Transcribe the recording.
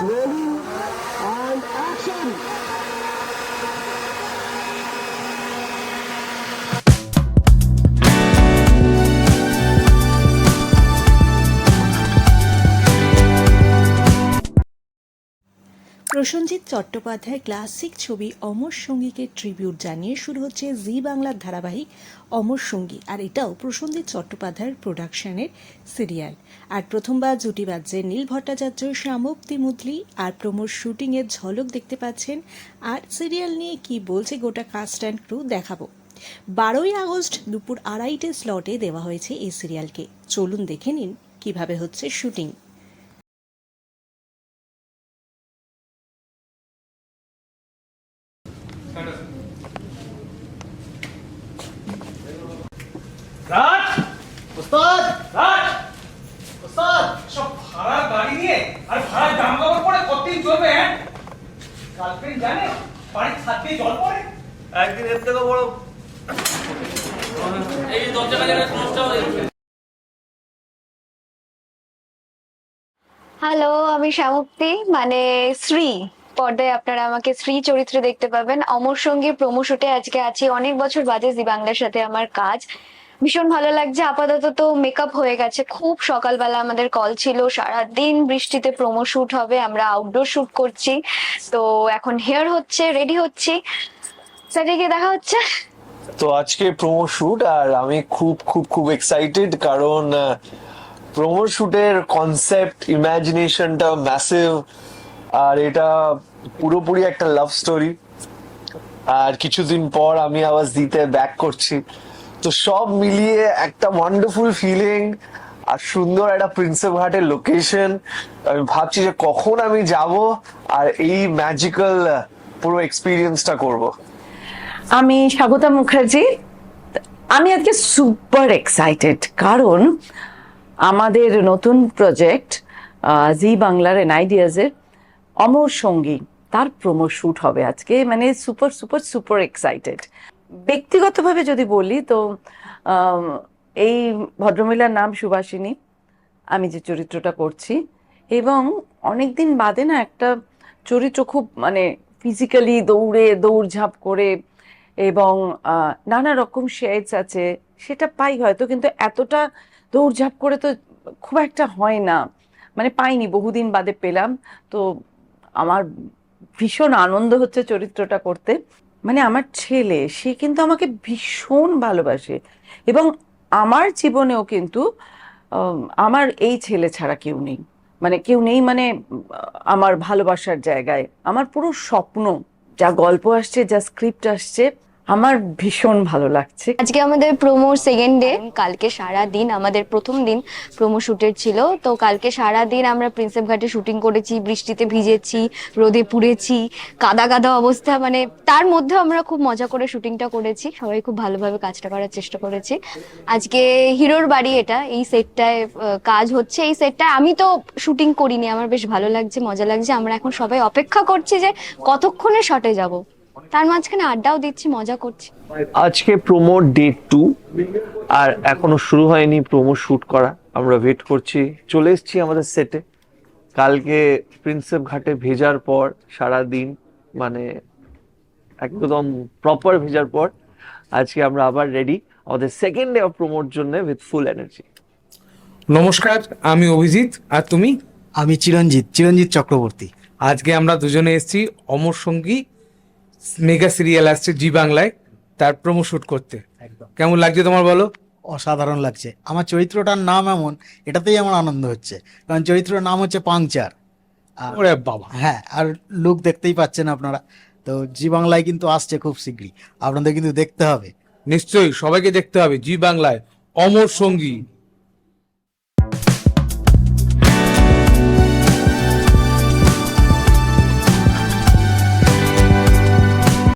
Sueli. Prosenjit Chattopadhyay classic ছবি অমর সঙ্গীকে tribute জানিয়ে শুরু হচ্ছে জি বাংলার ধারাবাহিক অমর সঙ্গী। আর এটাও প্রসেনজিৎ চট্টোপাধ্যায়ের প্রোডাকশনের সিরিয়াল আর প্রথমবার জুটি বাজছে নীল ভট্টাচার্য শ্যামপ্তি মুদলি আর প্রমোর শুটিংয়ের ঝলক দেখতে পাচ্ছেন। আর সিরিয়াল নিয়ে কি বলছে গোটা কাস্ট অ্যান্ড ক্রু দেখাবো। বারোই আগস্ট দুপুর আড়াইটে স্লটে দেওয়া হয়েছে এই সিরিয়ালকে চলুন দেখে নিন কীভাবে হচ্ছে shooting Raj! Ustad! Raj! Ustad! সব ভাড়া গাড়ি নিয়ে আর ভাড়া কাপড় পরে কতদিন চলবে হ্যাঁ? গার্লফ্রেন্ড জানে বাড়ির ছাদ দিয়ে জল পড়ে। একদিন এর থেকে বড়। এই দরজা কাজের সমস্যা হয়ে হ্যালো আমি শ্যামপ্তি মানে শ্রী। পর্দায় আপনারা আমাকে শ্রী চরিত্রে দেখতে পাবেন। অমর সঙ্গীর প্রোমো শুটে আজকে আছি। অনেক বছর বাদে জি বাংলার সাথে আমার কাজ। ভীষণ ভালো লাগছে। আপাতত তো মেকআপ হয়ে গেছে। খুব সকালবেলা আমাদের কল ছিল। সারা দিন বৃষ্টিতে প্রোমো শুট হবে। আমরা আউটডোর শুট করছি। তো এখন হেয়ার হচ্ছে রেডি হচ্ছি। স্যার গিয়ে দেখা হচ্ছে। তো আজকে প্রোমো শুট আর আমি খুব খুব খুব এক্সাইটেড কারণ প্রোমো শুটের কনসেপ্ট ইমাজিনেশনটা ম্যাসিভ আর এটা পুরোপুরি একটা লাভ স্টোরি আর কিছুদিন পর আমি আবার দিতে ব্যাক করছি। তো সব মিলিয়ে একটা ওয়ান্ডারফুল ফিলিং আর সুন্দর একটা প্রিন্সেপ ঘাটের লোকেশন আমি ভাবছি যে কখন আমি যাব আর এই ম্যাজিক্যাল পুরো এক্সপিরিয়েন্সটা করব। আমি স্বাগতা মুখার্জি। আমি আজকে সুপার এক্সাইটেড কারণ আমাদের নতুন প্রজেক্ট জি বাংলার এন আইডিয়াজের অমর সঙ্গী, তার প্রোমো শুট হবে আজকে। মানে সুপার সুপার সুপার এক্সাইটেড ব্যক্তিগতভাবে যদি বলি, তো এই ভদ্রমহিলার নাম সুভাষিনী, আমি যে চরিত্রটা করছি। এবং অনেকদিন বাদে না একটা চরিত্র খুব মানে ফিজিক্যালি দৌড়ে, দৌড়ঝাঁপ করে এবং নানা রকম শেডস আছে, সেটা পাই হয়তো, কিন্তু এতটা দৌড়ঝাঁপ করে তো খুব একটা হয় না। মানে পাইনি, বহুদিন বাদে পেলাম। তো, আমার ভীষণ আনন্দ হচ্ছে চরিত্রটা করতে। মানে আমার ছেলে, সে কিন্তু আমাকে ভীষণ ভালোবাসে। এবং আমার জীবনেও কিন্তু আমার এই ছেলে ছাড়া কেউ নেই। মানে কেউ নেই মানে আমার ভালোবাসার জায়গায়। আমার পুরো স্বপ্ন, যা গল্প আসছে, যা স্ক্রিপ্ট আসছে আমার ভীষণ ভালো লাগছে। আজকে আমাদের প্রোমো সেকেন্ড ডে কালকে সারা দিন আমাদের প্রথম দিন প্রোমো শুটের ছিল। তো কালকে সারা দিন আমরা প্রিন্সেপ ঘাটে শুটিং করেছি, বৃষ্টিতে ভিজেছি, রোদে পুড়েছি, কাদা কাদা অবস্থা মানে তার মধ্যে আমরা খুব মজা করে শুটিংটা করেছি। সবাই খুব ভালোভাবে কাজটা করার চেষ্টা করেছি। আজকে হিরোর বাড়ি এটা, এই সেটটায় কাজ হচ্ছে। এই সেটটায় আমি তো শুটিং করিনি, আমার বেশ ভালো লাগছে, মজা লাগছে। আমরা এখন সবাই অপেক্ষা করছি যে কতক্ষণে শটে যাব। তার মাঝখানে আড্ডাও দিচ্ছি মজা করছি। আজকে প্রোমো ডে টু আর এখনও শুরু হয়নি প্রোমো শুট করা। আমরা ওয়েট করছি। চলে এসেছি আমাদের সেটে কালকে প্রিন্সেপ ঘাটে ভেজার পর সারা দিন মানে একদম প্রপার ভেজার পর আজকে আমরা আবার রেডি আমাদের সেকেন্ড ডে অফ প্রোমোর জন্য উইথ ফুল এনার্জি নমস্কার আমি অভিজিৎ আর তুমি? আমি চিরঞ্জিত চিরঞ্জিত চক্রবর্তী। আজকে আমরা দুজনে এসেছি অমর সঙ্গী মেগা সিরিয়াল আসছে জি বাংলায় তার প্রোমো শুট করতে। কেমন লাগছে তোমার বলো? অসাধারণ লাগছে। আমার চরিত্রটার নাম এমন এটাতেই আমার আনন্দ হচ্ছে। কারণ চরিত্রের নাম হচ্ছে পাংচার। ওরে বাবা। হ্যাঁ আর লুক দেখতেই পাচ্ছেন আপনারা। তো জি বাংলায় কিন্তু আসছে খুব শীঘ্রই। আপনাদের কিন্তু দেখতে হবে। নিশ্চয়ই সবাইকে দেখতে হবে জি বাংলায়। অমর সঙ্গী।